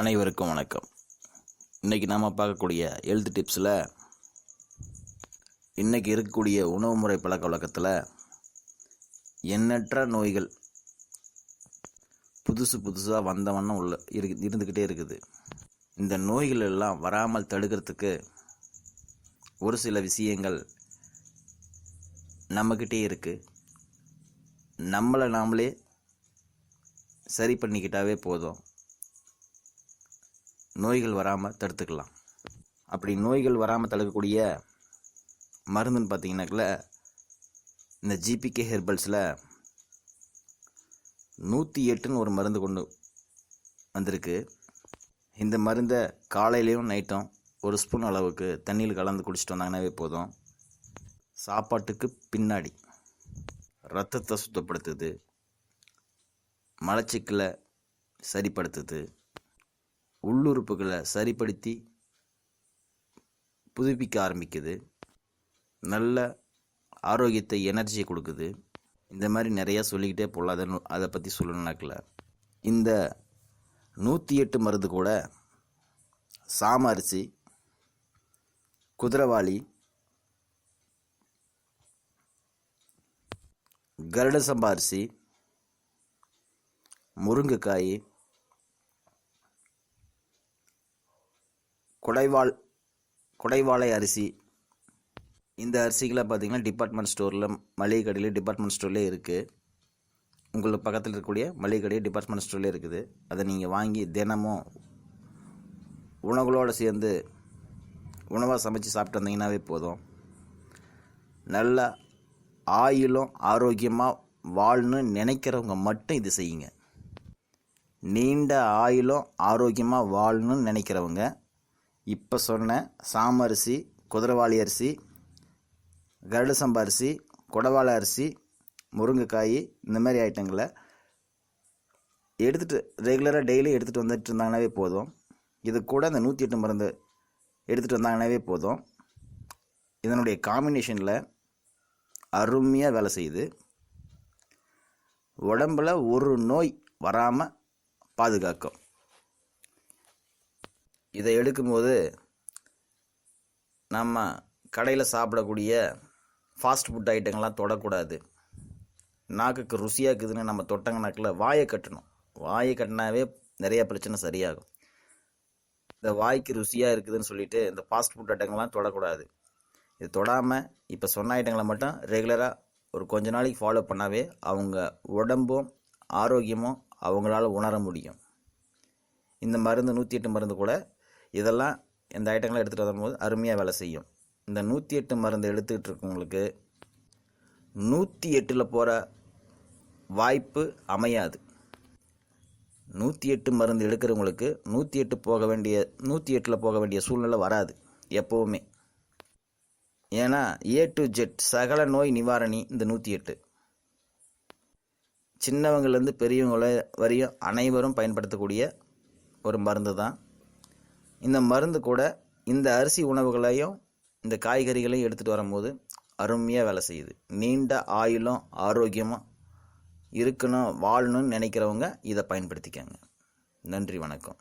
அனைவருக்கும் வணக்கம். இன்றைக்கி நாம் பார்க்கக்கூடிய ஹெல்த் டிப்ஸில் இன்றைக்கி இருக்கக்கூடிய உணவு முறை பழக்க வழக்கத்தில் எண்ணற்ற நோய்கள் புதுசு புதுசாக வந்த வண்ணம் உள்ள இரு இருந்துக்கிட்டே இருக்குது. இந்த நோய்கள் எல்லாம் வராமல் தடுக்கிறதுக்கு ஒரு சில விஷயங்கள் நம்மக்கிட்டே இருக்குது நம்மளை நாமளே சரி பண்ணிக்கிட்டாவே போதும். நோய்கள் வராமல் தடுத்துக்கலாம். அப்படி நோய்கள் வராமல் தடுக்கக்கூடிய மருந்துன்னு பார்த்தீங்கன்னாக்கல இந்த ஜிபிகே ஹெர்பல்ஸில் நூற்றி எட்டுன்னு ஒரு மருந்து கொண்டு வந்திருக்கு. இந்த மருந்தை காலையிலையும் நைட்டும் ஒரு ஸ்பூன் அளவுக்கு தண்ணியில் கலந்து குடிச்சிட்டு வந்தாங்கன்னாவே போதும். சாப்பாட்டுக்கு பின்னாடி ரத்தத்தை சுத்தப்படுத்துது மலச்சிக்கலை சரிப்படுத்துது உள்ளுறுப்புகளை சரிப்படுத்தி புதுப்பிக்க ஆரம்பிக்குது. நல்ல ஆரோக்கியத்தை எனர்ஜியை கொடுக்குது. இந்த மாதிரி நிறையா சொல்லிக்கிட்டே போகலாம். அதை அதை பற்றி சொல்லணுனாக்கில் இந்த நூற்றி எட்டு மருந்து கூட சாம அரிசி குதிரவாளி கருட சம்பா அரிசி முருங்கைக்காய் குடைவாள் குடைவாழை அரிசி. இந்த அரிசிகளை பார்த்தீங்கன்னா டிபார்ட்மெண்ட் ஸ்டோரில் மளிகை கடையில் டிபார்ட்மெண்ட் ஸ்டோர்லேயே இருக்குது உங்களுக்கு பக்கத்தில் இருக்கக்கூடிய மளிகை கடை டிபார்ட்மெண்ட் ஸ்டோர்லேயே இருக்குது. அதை நீங்கள் வாங்கி தினமும் உணவுகளோடு சேர்ந்து உணவாக சமைச்சு சாப்பிட்டு வந்தீங்கன்னாவே போதும். நல்ல ஆயிலும் ஆரோக்கியமாக வாழ்னு நினைக்கிறவங்க மட்டும் இது செய்யுங்க. நீண்ட ஆயுளும் ஆரோக்கியமாக வாழணும்னு நினைக்கிறவங்க இப்போ சொன்ன சாமரிசி குதிரவாளி அரிசி கருடு சம்பா அரிசி குடவாளை அரிசி முருங்கைக்காய் இந்த மாதிரி ஐட்டங்களை எடுத்துகிட்டு ரெகுலராக டெய்லி எடுத்துகிட்டு வந்துட்டு இருந்தாங்கனாவே போதும். இது கூட அந்த நூற்றி எட்டு மருந்து எடுத்துகிட்டு வந்தாங்கனாவே போதும். இதனுடைய காம்பினேஷனில் அருமையாக வேலை செய்யுது. உடம்புல ஒரு நோய் வராமல் பாதுகாக்கும். இதை எடுக்கும்போது நம்ம கடையில் சாப்பிடக்கூடிய ஃபாஸ்ட் ஃபுட் ஐட்டங்கள்லாம் தொடக்கூடாது. நாக்குக்கு ருசியாக இருக்குதுன்னு நம்ம தொட்டங்கனாக்கில் வாயை கட்டணும். வாயை கட்டினாவே நிறைய பிரச்சனை சரியாகும். இந்த வாய்க்கு ருசியாக இருக்குதுன்னு சொல்லிட்டு இந்த ஃபாஸ்ட் ஃபுட் ஐட்டங்கள்லாம் தொடக்கூடாது. இது தொடாமல் இப்போ சொன்ன ஐட்டங்களை மட்டும் ரெகுலராக ஒரு கொஞ்ச நாளைக்கு ஃபாலோ பண்ணாவே அவங்க உடம்பும் ஆரோக்கியமும் அவங்களால உணர முடியும். இந்த மருந்து நூற்றி எட்டு மருந்து கூட இதெல்லாம் இந்த ஐட்டங்களை எடுத்துகிட்டு வரும்போது அருமையாக வேலை செய்யும். இந்த நூற்றி எட்டு மருந்து எடுத்துக்கிட்டு இருக்கவங்களுக்கு நூற்றி எட்டில் போகிற வாய்ப்பு அமையாது. நூற்றி எட்டு மருந்து எடுக்கிறவங்களுக்கு நூற்றி எட்டு போக வேண்டிய நூற்றி எட்டில் போக வேண்டிய சூழ்நிலை வராது எப்போவுமே. ஏன்னா ஏ டு ஜெட் சகல நோய் நிவாரணி இந்த நூற்றி எட்டு சின்னவங்கள்லேருந்து பெரியவங்கள வரையும் அனைவரும் பயன்படுத்தக்கூடிய ஒரு மருந்து தான் இந்த மருந்து கூட இந்த அரிசி உணவுகளையும் இந்த காய்கறிகளையும் எடுத்துகிட்டு வரும்போது அருமையாக வேலை செய்யுது. நீண்ட ஆயுளும் ஆரோக்கியமும் இருக்கணும் வாழணும்னு நினைக்கிறவங்க இதை பயன்படுத்திக்கங்க. நன்றி வணக்கம்.